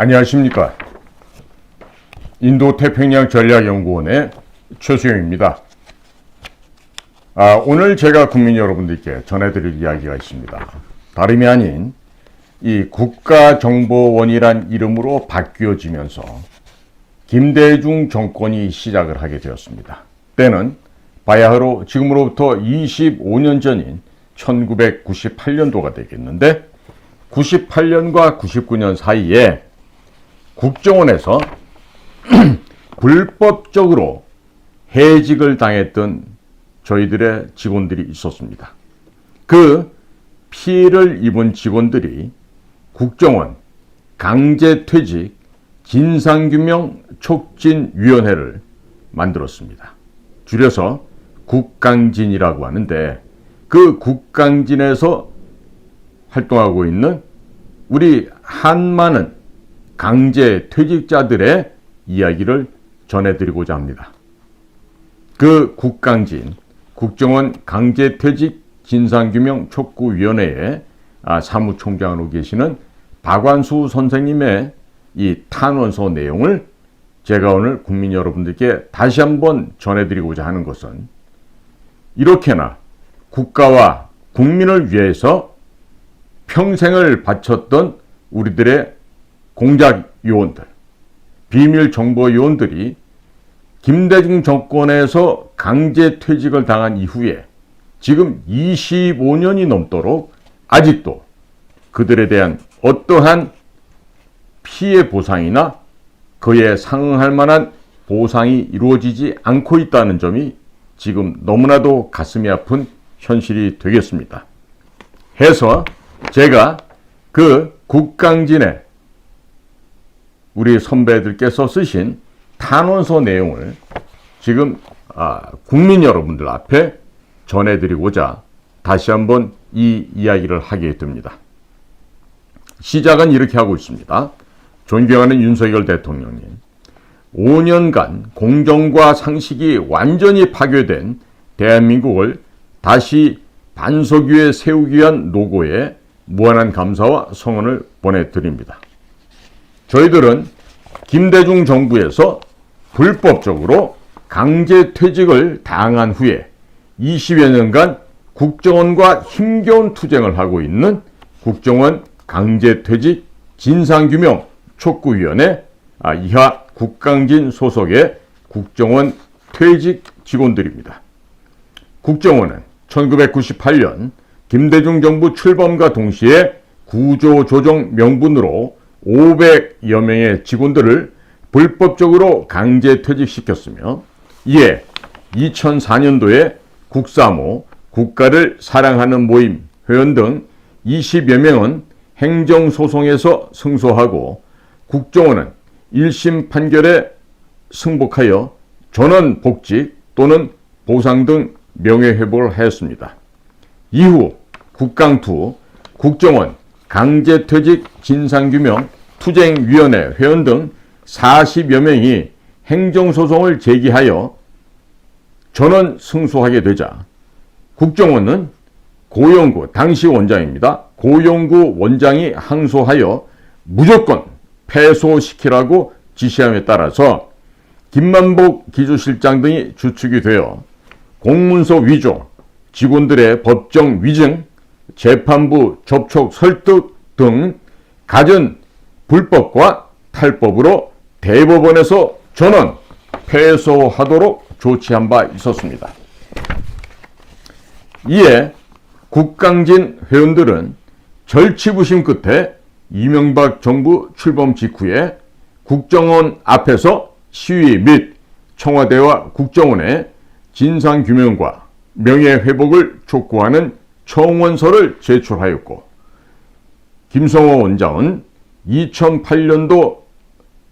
안녕하십니까. 인도태평양 전략연구원의 최수영입니다. 아, 오늘 제가 국민 여러분들께 전해드릴 이야기가 있습니다. 다름이 아닌 이 국가정보원이란 이름으로 바뀌어지면서 김대중 정권이 시작을 하게 되었습니다. 때는 바야흐로 지금으로부터 25년 전인 1998년도가 되겠는데 98년과 99년 사이에 국정원에서 불법적으로 해직을 당했던 저희들의 직원들이 있었습니다. 그 피해를 입은 직원들이 국정원 강제퇴직 진상규명 촉진위원회를 만들었습니다. 줄여서 국강진이라고 하는데 그 국강진에서 활동하고 있는 우리 한많은 강제 퇴직자들의 이야기를 전해드리고자 합니다. 그 국강진 국정원 강제퇴직 진상규명 촉구위원회의 아, 사무총장으로 계시는 박완수 선생님의 이 탄원서 내용을 제가 오늘 국민 여러분들께 다시 한번 전해드리고자 하는 것은 이렇게나 국가와 국민을 위해서 평생을 바쳤던 우리들의 공작 요원들, 비밀 정보 요원들이 김대중 정권에서 강제 퇴직을 당한 이후에 지금 25년이 넘도록 아직도 그들에 대한 어떠한 피해 보상이나 그에 상응할 만한 보상이 이루어지지 않고 있다는 점이 지금 너무나도 가슴이 아픈 현실이 되겠습니다. 해서 제가 그 국강진의 우리 선배들께서 쓰신 탄원서 내용을 지금 아, 국민 여러분들 앞에 전해드리고자 다시 한번 이 이야기를 하게 됩니다. 시작은 이렇게 하고 있습니다. 존경하는 윤석열 대통령님. 5년간 공정과 상식이 완전히 파괴된 대한민국을 다시 반석 위에 세우기 위한 노고에 무한한 감사와 성원을 보내드립니다. 저희들은 김대중 정부에서 불법적으로 강제 퇴직을 당한 후에 20여 년간 국정원과 힘겨운 투쟁을 하고 있는 국정원 강제퇴직 진상규명 촉구위원회 아, 이하 국강진 소속의 국정원 퇴직 직원들입니다. 국정원은 1998년 김대중 정부 출범과 동시에 구조조정 명분으로 500여 명의 직원들을 불법적으로 강제 퇴직시켰으며 이에 2004년도에 국사모, 국가를 사랑하는 모임, 회원 등 20여 명은 행정소송에서 승소하고 국정원은 1심 판결에 승복하여 전원 복직 또는 보상 등 명예회복을 하였습니다. 이후 국강투, 국정원, 강제퇴직 진상규명, 투쟁위원회 회원 등 40여 명이 행정소송을 제기하여 전원 승소하게 되자 국정원은 고용구 당시 원장입니다. 고용구 원장이 항소하여 무조건 패소시키라고 지시함에 따라서 김만복 기조실장 등이 주축이 되어 공문서 위조, 직원들의 법정 위증, 재판부 접촉 설득 등 갖은 불법과 탈법으로 대법원에서 전원 패소하도록 조치한 바 있었습니다. 이에 국강진 회원들은 절치부심 끝에 이명박 정부 출범 직후에 국정원 앞에서 시위 및 청와대와 국정원의 진상규명과 명예회복을 촉구하는 청원서를 제출하였고 김성호 원장은 2008년도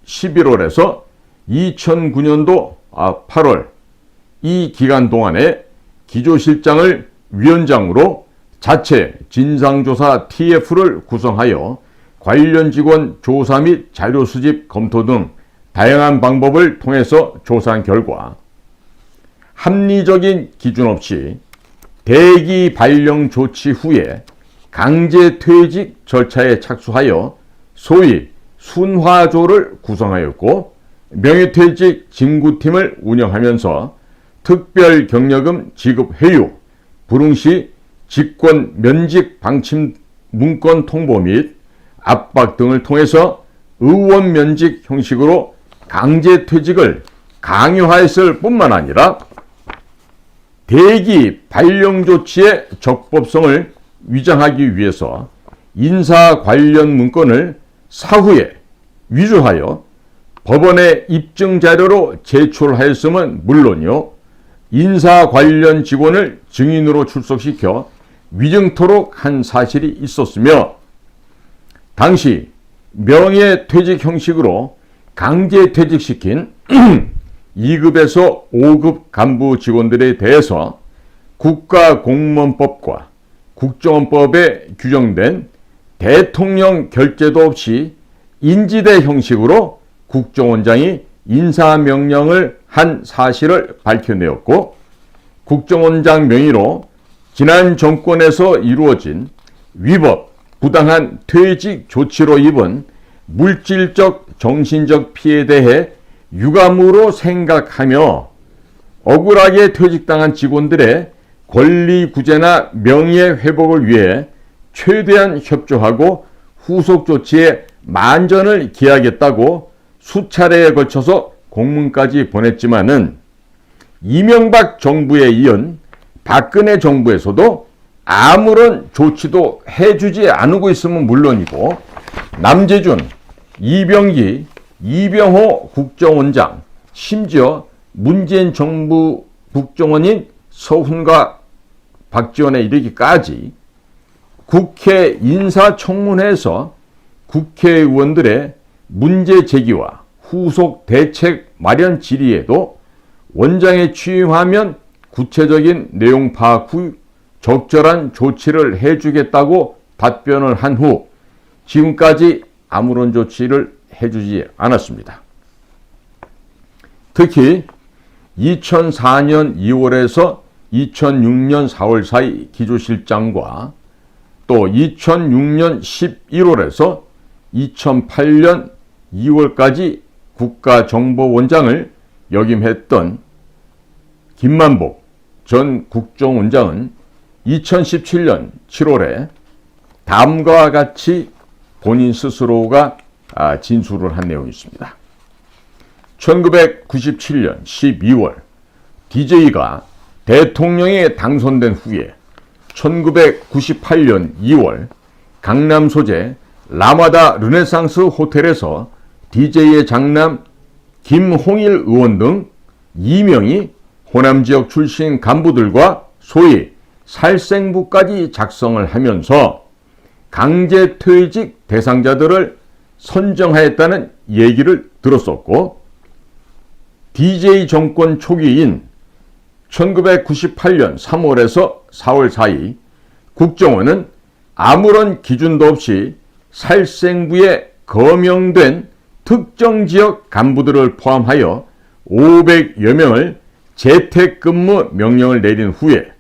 11월에서 2009년도 8월 이 기간 동안에 기조실장을 위원장으로 자체 진상조사 TF를 구성하여 관련 직원 조사 및 자료 수집 검토 등 다양한 방법을 통해서 조사한 결과 합리적인 기준 없이 대기 발령 조치 후에 강제 퇴직 절차에 착수하여 소위 순화조를 구성하였고 명예퇴직 진구팀을 운영하면서 특별 경력금 지급 회유, 불응시 직권 면직 방침 문건 통보 및 압박 등을 통해서 의원 면직 형식으로 강제 퇴직을 강요하였을 뿐만 아니라 대기 발령 조치의 적법성을 위장하기 위해서 인사 관련 문건을 사후에 위조하여 법원에 입증 자료로 제출하였음은 물론요, 인사 관련 직원을 증인으로 출석시켜 위증토록 한 사실이 있었으며, 당시 명예퇴직 형식으로 강제 퇴직시킨 2급에서 5급 간부 직원들에 대해서 국가공무원법과 국정원법에 규정된 대통령 결재도 없이 인지대 형식으로 국정원장이 인사명령을 한 사실을 밝혀내었고 국정원장 명의로 지난 정권에서 이루어진 위법, 부당한 퇴직 조치로 입은 물질적, 정신적 피해에 대해 유감으로 생각하며 억울하게 퇴직당한 직원들의 권리 구제나 명예 회복을 위해 최대한 협조하고 후속 조치에 만전을 기하겠다고 수차례에 걸쳐서 공문까지 보냈지만은 이명박 정부에 이은 박근혜 정부에서도 아무런 조치도 해주지 않고 있으면 물론이고 남재준, 이병기, 이병호 국정원장, 심지어 문재인 정부 국정원인 서훈과 박지원에 이르기까지 국회 인사청문회에서 국회의원들의 문제 제기와 후속 대책 마련 질의에도 원장에 취임하면 구체적인 내용 파악 후 적절한 조치를 해주겠다고 답변을 한 후 지금까지 아무런 조치를 해주지 않았습니다. 특히 2004년 2월에서 2006년 4월 사이 기조실장과 또 2006년 11월에서 2008년 2월까지 국가정보원장을 역임했던 김만복 전 국정원장은 2017년 7월에 다음과 같이 본인 스스로가 아, 진술을 한 내용이 있습니다. 1997년 12월 DJ가 대통령에 당선된 후에 1998년 2월 강남 소재 라마다 르네상스 호텔에서 DJ의 장남 김홍일 의원 등 2명이 호남 지역 출신 간부들과 소위 살생부까지 작성을 하면서 강제 퇴직 대상자들을 선정하였다는 얘기를 들었었고 DJ 정권 초기인 1998년 3월에서 4월 사이 국정원은 아무런 기준도 없이 살생부에 거명된 특정 지역 간부들을 포함하여 500여 명을 재택근무 명령을 내린 후에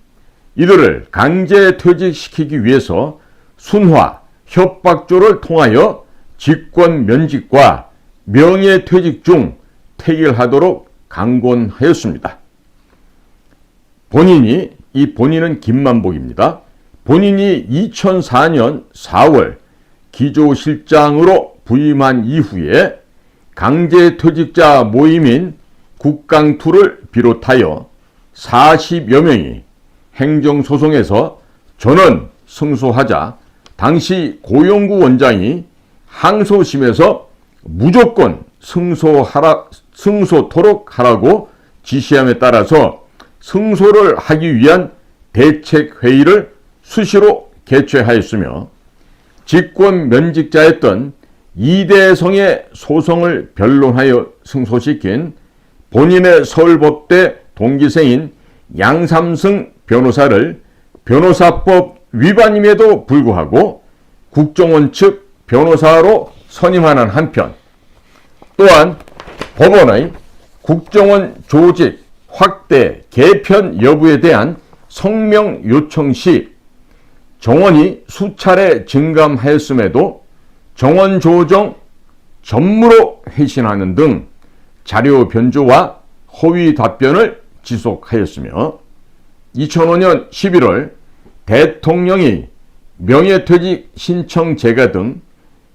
이들을 강제 퇴직시키기 위해서 순화, 협박조를 통하여 직권 면직과 명예퇴직 중 퇴직하도록 강권하였습니다. 본인이 이 본인은 김만복입니다. 본인이 2004년 4월 기조실장으로 부임한 이후에 강제퇴직자 모임인 국강투를 비롯하여 40여 명이 행정소송에서 전원 승소하자 당시 고용구 원장이 항소심에서 무조건 승소하라, 승소토록 하라고 지시함에 따라서 승소를 하기 위한 대책회의를 수시로 개최하였으며 직권 면직자였던 이대성의 소송을 변론하여 승소시킨 본인의 서울법대 동기생인 양삼승 변호사를 변호사법 위반임에도 불구하고 국정원 측 변호사로 선임하는 한편 또한 법원의 국정원 조직 확대 개편 여부에 대한 성명 요청 시 정원이 수차례 증감하였음에도 정원 조정 전무로 회신하는 등 자료 변조와 허위 답변을 지속하였으며 2005년 11월 대통령이 명예퇴직 신청 제가 등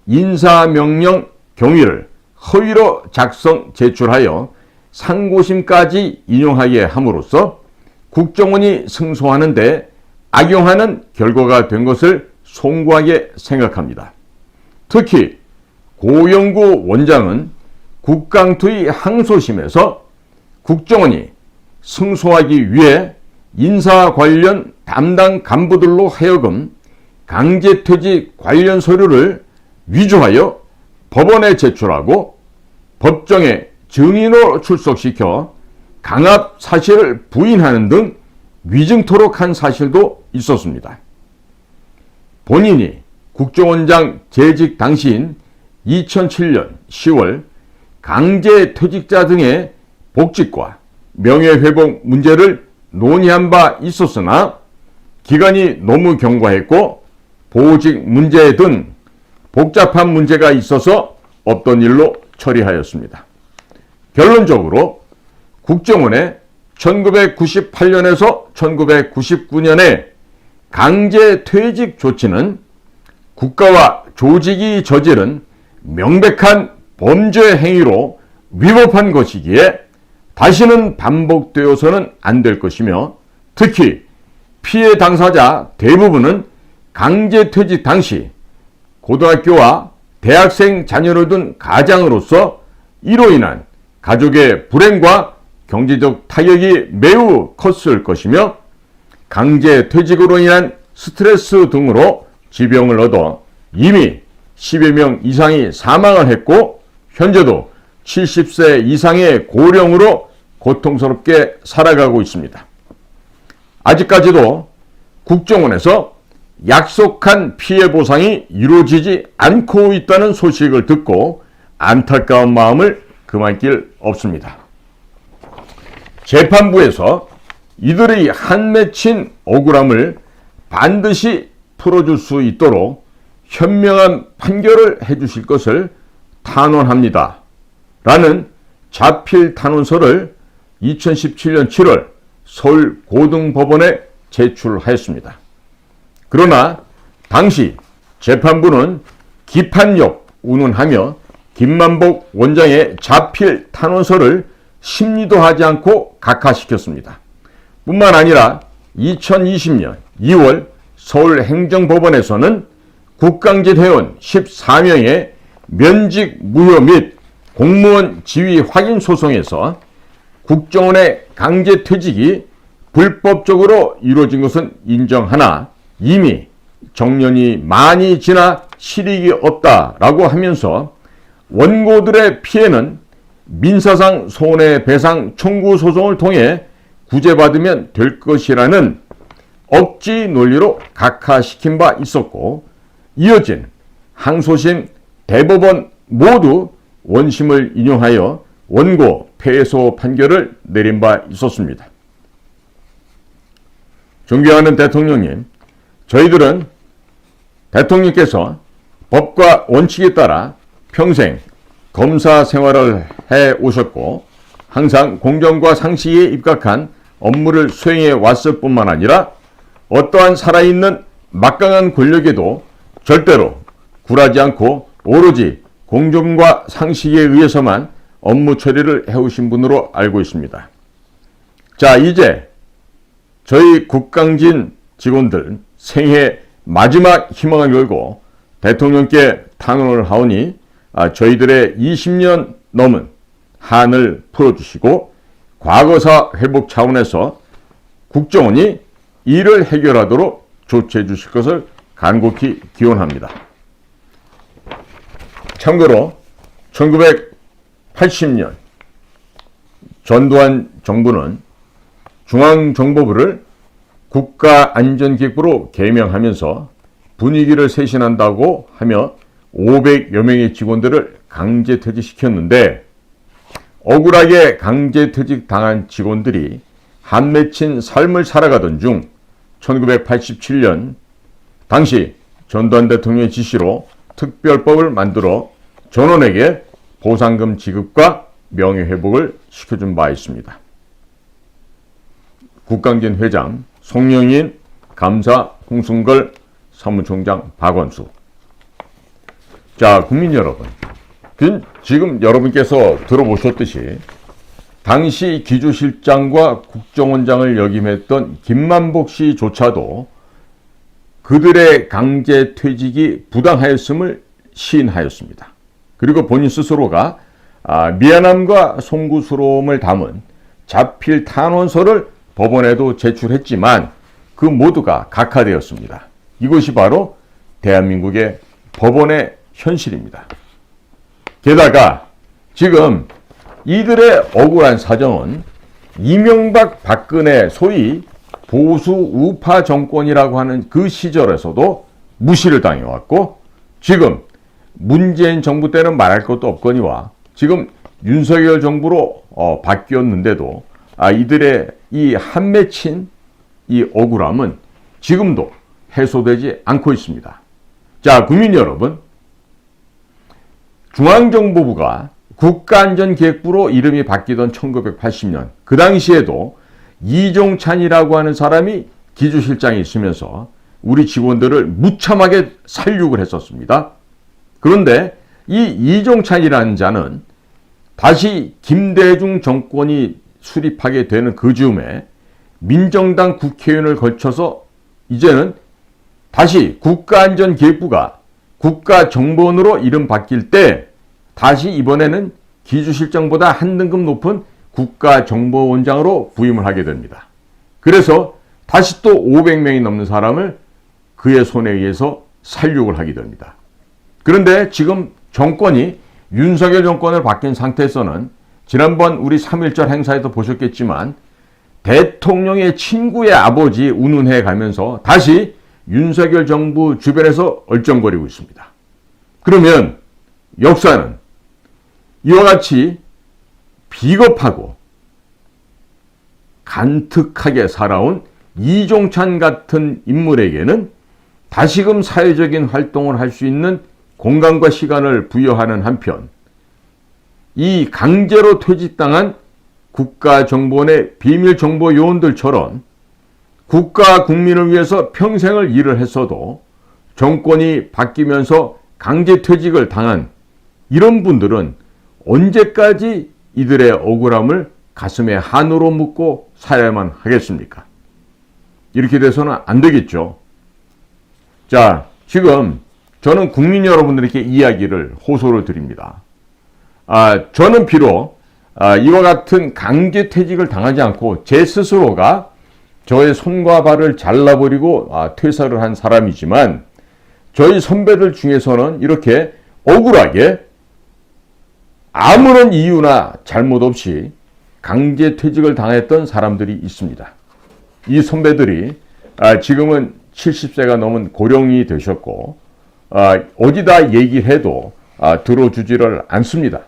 인사명령 경위를 허위로 작성 제출하여 상고심까지 인용하게 함으로써 국정원이 승소하는데 악용하는 결과가 된 것을 송구하게 생각합니다. 특히 고영구 원장은 국강투의 항소심에서 국정원이 승소하기 위해 인사 관련 담당 간부들로 하여금 강제퇴직 관련 서류를 위조하여 법원에 제출하고 법정에 증인으로 출석시켜 강압 사실을 부인하는 등 위증토록 한 사실도 있었습니다. 본인이 국정원장 재직 당시인 2007년 10월 강제 퇴직자 등의 복직과 명예회복 문제를 논의한 바 있었으나 기간이 너무 경과했고 보직 문제 등 복잡한 문제가 있어서 없던 일로 처리하였습니다. 결론적으로 국정원의 1998년에서 1999년의 강제 퇴직 조치는 국가와 조직이 저지른 명백한 범죄 행위로 위법한 것이기에 다시는 반복되어서는 안 될 것이며 특히 피해 당사자 대부분은 강제 퇴직 당시 고등학교와 대학생 자녀를 둔 가장으로서 이로 인한 가족의 불행과 경제적 타격이 매우 컸을 것이며 강제 퇴직으로 인한 스트레스 등으로 지병을 얻어 이미 10여 명 이상이 사망을 했고 현재도 70세 이상의 고령으로 고통스럽게 살아가고 있습니다. 아직까지도 국정원에서 약속한 피해 보상이 이루어지지 않고 있다는 소식을 듣고 안타까운 마음을 그만 길 없습니다. 재판부에서 이들의 한 맺힌 억울함을 반드시 풀어줄 수 있도록 현명한 판결을 해주실 것을 탄원합니다. 라는 자필 탄원서를 2017년 7월 서울 고등법원에 제출하였습니다. 그러나 당시 재판부는 기판력 운운하며 김만복 원장의 자필 탄원서를 심리도 하지 않고 각하시켰습니다. 뿐만 아니라 2020년 2월 서울행정법원에서는 국강진 회원 14명의 면직 무효 및 공무원 지위 확인 소송에서 국정원의 강제 퇴직이 불법적으로 이루어진 것은 인정하나 이미 정년이 많이 지나 실익이 없다라고 하면서 원고들의 피해는 민사상 손해배상 청구 소송을 통해 구제받으면 될 것이라는 억지 논리로 각하시킨 바 있었고 이어진 항소심 대법원 모두 원심을 인용하여 원고 패소 판결을 내린 바 있었습니다. 존경하는 대통령님, 저희들은 대통령께서 법과 원칙에 따라 평생 검사 생활을 해 오셨고 항상 공정과 상식에 입각한 업무를 수행해 왔을 뿐만 아니라 어떠한 살아있는 막강한 권력에도 절대로 굴하지 않고 오로지 공정과 상식에 의해서만 업무 처리를 해오신 분으로 알고 있습니다. 자, 이제 저희 국강진 직원들 생애 마지막 희망을 걸고 대통령께 탄원을 하오니 아, 저희들의 20년 넘은 한을 풀어주시고 과거사 회복 차원에서 국정원이 이를 해결하도록 조치해 주실 것을 간곡히 기원합니다. 참고로 1980년 전두환 정부는 중앙정보부를 국가안전기구로 개명하면서 분위기를 쇄신한다고 하며 500여 명의 직원들을 강제 퇴직시켰는데 억울하게 강제 퇴직 당한 직원들이 한 맺힌 삶을 살아가던 중 1987년 당시 전두환 대통령의 지시로 특별법을 만들어 전원에게 보상금 지급과 명예회복을 시켜준 바 있습니다. 국강진 회장, 송영인, 감사, 홍순걸, 사무총장 박원수. 자, 국민 여러분. 그 지금 여러분께서 들어보셨듯이 당시 기조실장과 국정원장을 역임했던 김만복 씨조차도 그들의 강제 퇴직이 부당하였음을 시인하였습니다. 그리고 본인 스스로가 아, 미안함과 송구스러움을 담은 자필 탄원서를 법원에도 제출했지만 그 모두가 각하되었습니다. 이것이 바로 대한민국의 법원의 현실입니다. 게다가 지금 이들의 억울한 사정은 이명박 박근혜 소위 보수 우파 정권이라고 하는 그 시절에서도 무시를 당해왔고 지금 문재인 정부 때는 말할 것도 없거니와 지금 윤석열 정부로 어, 바뀌었는데도 아, 이들의 이 한 맺힌 이 억울함은 지금도 해소되지 않고 있습니다. 자, 국민 여러분. 중앙정보부가 국가안전기획부로 이름이 바뀌던 1980년, 그 당시에도 이종찬이라고 하는 사람이 기주실장이 있으면서 우리 직원들을 무참하게 살육을 했었습니다. 그런데 이 이종찬이라는 자는 다시 김대중 정권이 수립하게 되는 그 즈음에 민정당 국회의원을 거쳐서 이제는 다시 국가안전기획부가 국가 정보원으로 이름 바뀔 때 다시 이번에는 기주실장보다 한 등급 높은 국가정보원장으로 부임을 하게 됩니다. 그래서 다시 또 500명이 넘는 사람을 그의 손에 의해서 살육을 하게 됩니다. 그런데 지금 정권이 윤석열 정권을 바뀐 상태에서는 지난번 우리 3.1절 행사에도 보셨겠지만 대통령의 친구의 아버지 운운해 가면서 다시 윤석열 정부 주변에서 얼쩡거리고 있습니다. 그러면 역사는 이와 같이 비겁하고 간특하게 살아온 이종찬 같은 인물에게는 다시금 사회적인 활동을 할 수 있는 공간과 시간을 부여하는 한편 이 강제로 퇴직당한 국가정보원의 비밀정보 요원들처럼 국가 국민을 위해서 평생을 일을 했어도 정권이 바뀌면서 강제 퇴직을 당한 이런 분들은 언제까지 이들의 억울함을 가슴에 한으로 묻고 살아야만 하겠습니까? 이렇게 돼서는 안 되겠죠. 자, 지금 저는 국민 여러분들에게 이야기를 호소를 드립니다. 아, 저는 비록 아, 이와 같은 강제 퇴직을 당하지 않고 제 스스로가 저의 손과 발을 잘라버리고 아, 퇴사를 한 사람이지만 저희 선배들 중에서는 이렇게 억울하게 아무런 이유나 잘못 없이 강제 퇴직을 당했던 사람들이 있습니다. 이 선배들이 아, 지금은 70세가 넘은 고령이 되셨고 아, 어디다 얘기해도 아, 들어주지를 않습니다.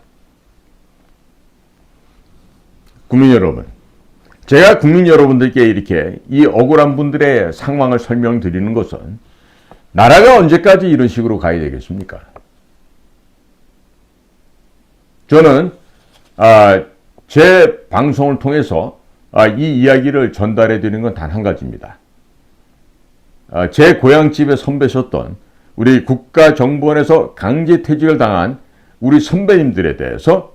국민 여러분, 제가 국민 여러분들께 이렇게 이 억울한 분들의 상황을 설명드리는 것은 나라가 언제까지 이런 식으로 가야 되겠습니까? 저는 아, 제 방송을 통해서 아, 이 이야기를 전달해 드리는 건 단 한 가지입니다. 아, 제 고향집에 선배셨던 우리 국가정보원에서 강제퇴직을 당한 우리 선배님들에 대해서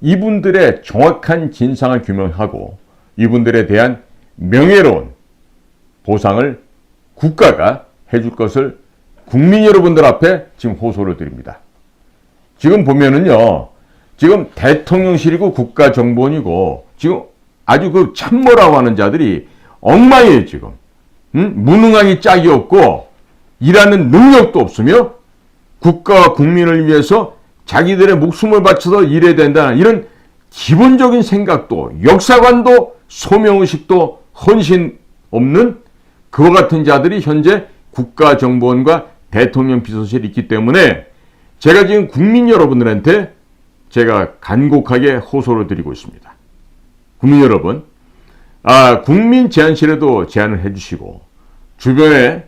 이분들의 정확한 진상을 규명하고 이분들에 대한 명예로운 보상을 국가가 해줄 것을 국민 여러분들 앞에 지금 호소를 드립니다. 지금 보면은요, 지금 대통령실이고 국가정보원이고 지금 아주 그 참모라고 하는 자들이 엉망이에요, 지금. 응? 무능하기 짝이 없고 일하는 능력도 없으며 국가와 국민을 위해서 자기들의 목숨을 바쳐서 일해야 된다는 이런 기본적인 생각도 역사관도 소명의식도 헌신 없는 그와 같은 자들이 현재 국가정보원과 대통령 비서실에 있기 때문에 제가 지금 국민 여러분들한테 제가 간곡하게 호소를 드리고 있습니다. 국민 여러분, 아, 국민 제안실에도 제안을 해주시고 주변에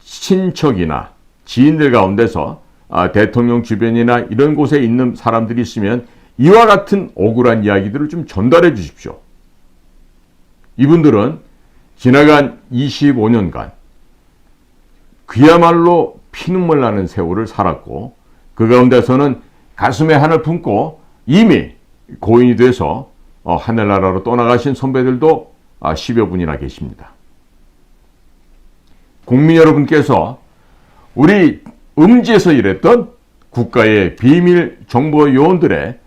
친척이나 지인들 가운데서 아, 대통령 주변이나 이런 곳에 있는 사람들이 있으면 이와 같은 억울한 이야기들을 좀 전달해 주십시오. 이분들은 지나간 25년간 그야말로 피눈물 나는 세월을 살았고 그 가운데서는 가슴에 한을 품고 이미 고인이 돼서 어, 하늘나라로 떠나가신 선배들도 아, 10여 분이나 계십니다. 국민 여러분께서 우리 음지에서 일했던 국가의 비밀 정보 요원들의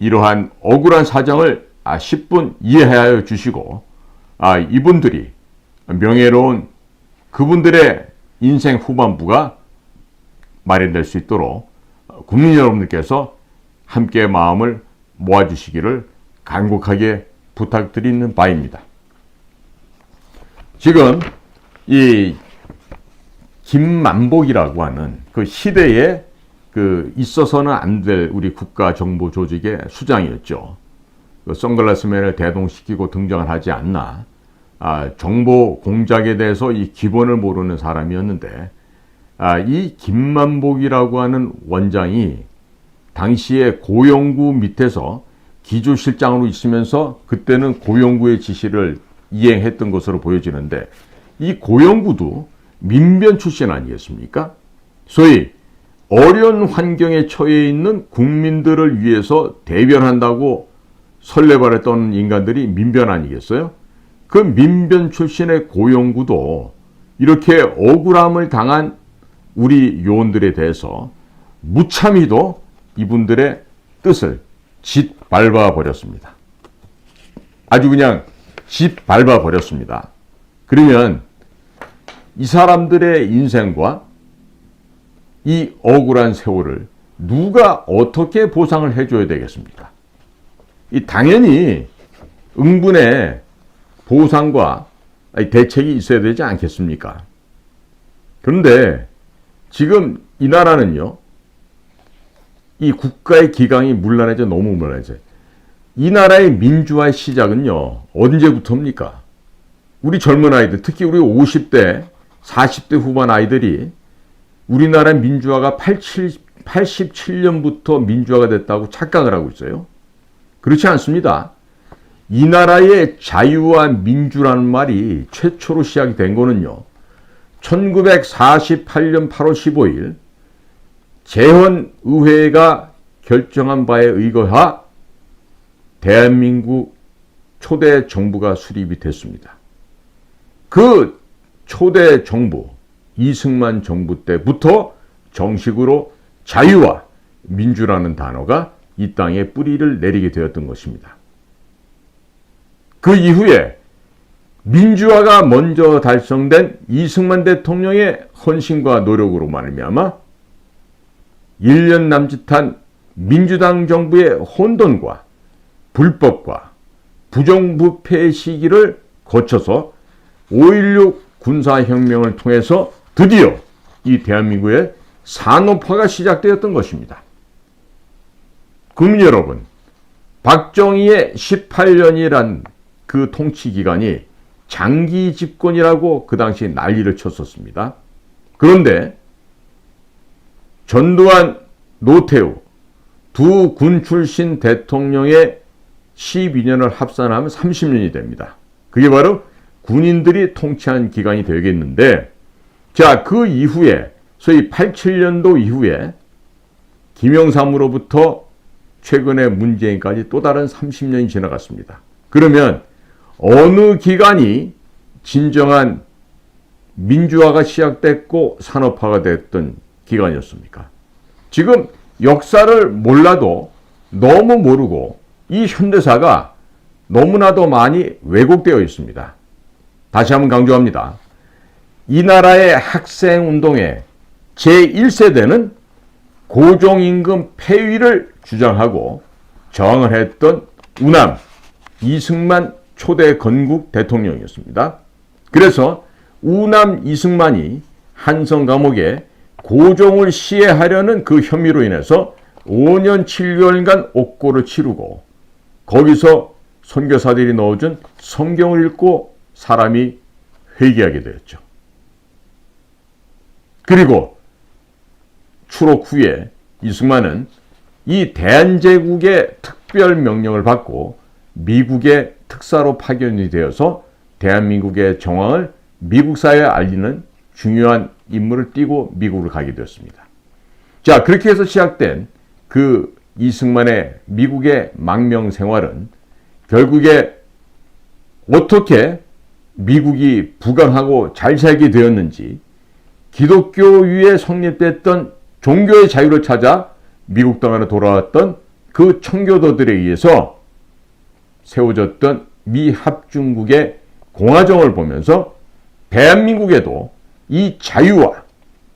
이러한 억울한 사정을 10분 이해하여 주시고 아, 이분들이 명예로운 그분들의 인생 후반부가 마련될 수 있도록 국민 여러분들께서 함께 마음을 모아주시기를 간곡하게 부탁드리는 바입니다. 지금 이 김만복이라고 하는 그 시대에 그 있어서는 안 될 우리 국가 정보 조직의 수장이었죠. 그 선글라스맨을 대동시키고 등장을 하지 않나. 아, 정보 공작에 대해서 이 기본을 모르는 사람이었는데, 아, 이 김만복이라고 하는 원장이 당시에 고용구 밑에서 기조실장으로 있으면서 그때는 고용구의 지시를 이행했던 것으로 보여지는데, 이 고용구도 민변 출신 아니겠습니까? 소위 어려운 환경에 처해 있는 국민들을 위해서 대변한다고 설레발했던 인간들이 민변 아니겠어요? 그 민변 출신의 고용구도 이렇게 억울함을 당한 우리 요원들에 대해서 무참히도 이분들의 뜻을 짓밟아 버렸습니다. 아주 그냥 짓밟아 버렸습니다. 그러면 이 사람들의 인생과 이 억울한 세월을 누가 어떻게 보상을 해줘야 되겠습니까? 이 당연히 응분의 보상과 대책이 있어야 되지 않겠습니까? 그런데 지금 이 나라는요, 이 국가의 기강이 물란해져 너무 물란해져. 이 나라의 민주화의 시작은요, 언제부터입니까? 우리 젊은 아이들, 특히 우리 50대, 40대 후반 아이들이 우리나라 민주화가 87, 87년부터 민주화가 됐다고 착각을 하고 있어요. 그렇지 않습니다. 이 나라의 자유와 민주라는 말이 최초로 시작이 된 거는요. 1948년 8월 15일 재헌의회가 결정한 바에 의거하 대한민국 초대 정부가 수립이 됐습니다. 그 초대 정부 이승만 정부 때부터 정식으로 자유와 민주라는 단어가 이 땅에 뿌리를 내리게 되었던 것입니다. 그 이후에 민주화가 먼저 달성된 이승만 대통령의 헌신과 노력으로 말미암아 1년 남짓한 민주당 정부의 혼돈과 불법과 부정부패 시기를 거쳐서 5.16 군사혁명을 통해서 드디어 이 대한민국의 산업화가 시작되었던 것입니다. 국민 여러분, 박정희의 18년이란 그 통치 기간이 장기 집권이라고 그 당시 난리를 쳤었습니다. 그런데 전두환, 노태우 두 군 출신 대통령의 12년을 합산하면 30년이 됩니다. 그게 바로 군인들이 통치한 기간이 되겠는데, 자, 그 이후에, 소위 87년도 이후에 김영삼으로부터 최근에 문재인까지 또 다른 30년이 지나갔습니다. 그러면 어느 기간이 진정한 민주화가 시작됐고 산업화가 됐던 기간이었습니까? 지금 역사를 몰라도 너무 모르고 이 현대사가 너무나도 많이 왜곡되어 있습니다. 다시 한번 강조합니다. 이 나라의 학생 운동의 제1세대는 고종임금 폐위를 주장하고 저항을 했던 우남 이승만 초대 건국 대통령이었습니다. 그래서 우남 이승만이 한성 감옥에 고종을 시해하려는 그 혐의로 인해서 5년 7개월간 옥고를 치르고 거기서 선교사들이 넣어준 성경을 읽고 사람이 회개하게 되었죠. 그리고 추록 후에 이승만은 이 대한제국의 특별 명령을 받고 미국의 특사로 파견이 되어서 대한민국의 정황을 미국 사회에 알리는 중요한 임무를 띠고 미국을 가게 되었습니다. 자, 그렇게 해서 시작된 그 이승만의 미국의 망명 생활은 결국에 어떻게 미국이 부강하고 잘 살게 되었는지 기독교 위에 성립됐던 종교의 자유를 찾아 미국 땅으로 돌아왔던 그 청교도들에 의해서 세워졌던 미 합중국의 공화정을 보면서 대한민국에도 이 자유와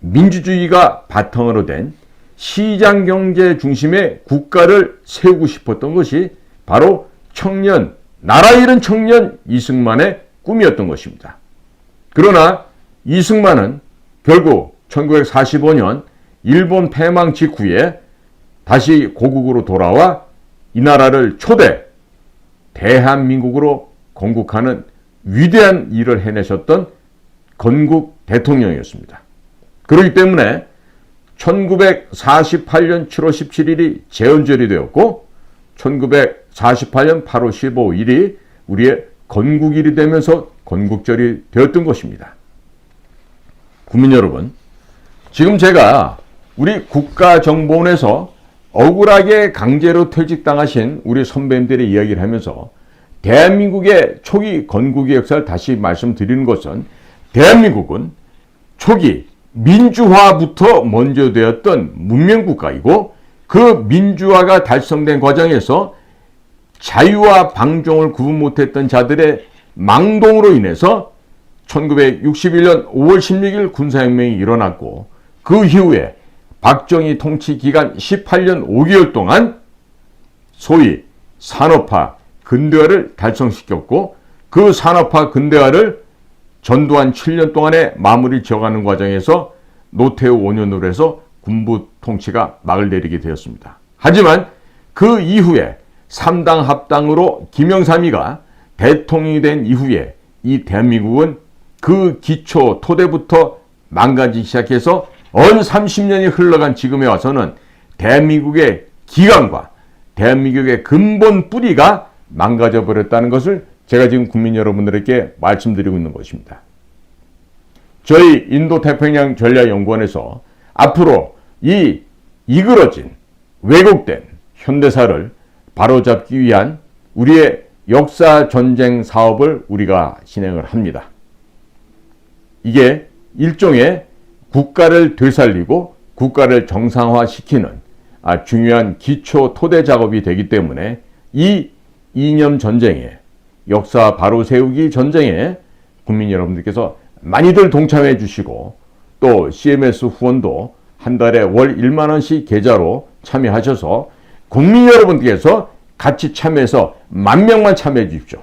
민주주의가 바탕으로 된 시장 경제 중심의 국가를 세우고 싶었던 것이 바로 청년, 나라 잃은 청년 이승만의 꿈이었던 것입니다. 그러나 이승만은 결국 1945년 일본 패망 직후에 다시 고국으로 돌아와 이 나라를 초대 대한민국으로 건국하는 위대한 일을 해내셨던 건국 대통령이었습니다. 그렇기 때문에 1948년 7월 17일이 재헌절이 되었고 1948년 8월 15일이 우리의 건국일이 되면서 건국절이 되었던 것입니다. 국민 여러분, 지금 제가 우리 국가정보원에서 억울하게 강제로 퇴직당하신 우리 선배님들의 이야기를 하면서 대한민국의 초기 건국의 역사를 다시 말씀드리는 것은 대한민국은 초기 민주화부터 먼저 되었던 문명국가이고 그 민주화가 달성된 과정에서 자유와 방종을 구분 못했던 자들의 망동으로 인해서 1961년 5월 16일 군사혁명이 일어났고 그 이후에 박정희 통치 기간 18년 5개월 동안 소위 산업화, 근대화를 달성시켰고 그 산업화, 근대화를 전두환 7년 동안의 마무리 지어가는 과정에서 노태우 5년으로 해서 군부 통치가 막을 내리게 되었습니다. 하지만 그 이후에 3당 합당으로 김영삼이가 대통령이 된 이후에 이 대한민국은 그 기초 토대부터 망가지기 시작해서 언 30년이 흘러간 지금에 와서는 대한민국의 기강과 대한민국의 근본 뿌리가 망가져 버렸다는 것을 제가 지금 국민 여러분들에게 말씀드리고 있는 것입니다. 저희 인도태평양 전략연구원에서 앞으로 이 이그러진 왜곡된 현대사를 바로잡기 위한 우리의 역사 전쟁 사업을 우리가 진행을 합니다. 이게 일종의 국가를 되살리고 국가를 정상화시키는 아, 중요한 기초 토대 작업이 되기 때문에 이 이념 전쟁에 역사 바로 세우기 전쟁에 국민 여러분들께서 많이들 동참해 주시고 또 CMS 후원도 한 달에 월 1만 원씩 계좌로 참여하셔서 국민 여러분께서 같이 참여해서 만 명만 참여해 주십시오.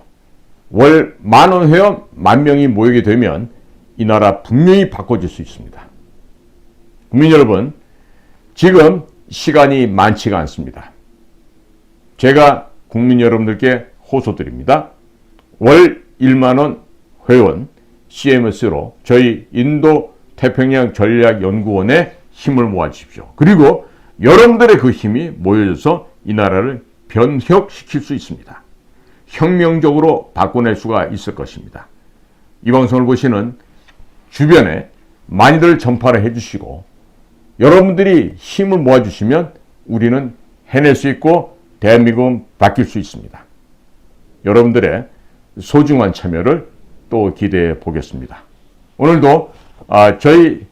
월 만 원 회원 만 명이 모이게 되면 이 나라 분명히 바꿔줄 수 있습니다. 국민 여러분, 지금 시간이 많지가 않습니다. 제가 국민 여러분들께 호소드립니다. 월 1만원 회원 CMS로 저희 인도 태평양 전략연구원에 힘을 모아 주십시오. 그리고 여러분들의 그 힘이 모여져서 이 나라를 변혁시킬 수 있습니다. 혁명적으로 바꿔낼 수가 있을 것입니다. 이 방송을 보시는 주변에 많이들 전파를 해주시고 여러분들이 힘을 모아주시면 우리는 해낼 수 있고 대한민국은 바뀔 수 있습니다. 여러분들의 소중한 참여를 또 기대해 보겠습니다. 오늘도 아, 저희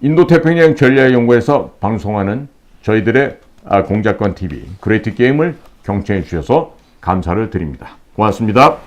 인도태평양 전략연구에서 방송하는 저희들의 아, 공작권 TV 그레이트 게임을 경청해 주셔서 감사를 드립니다. 고맙습니다.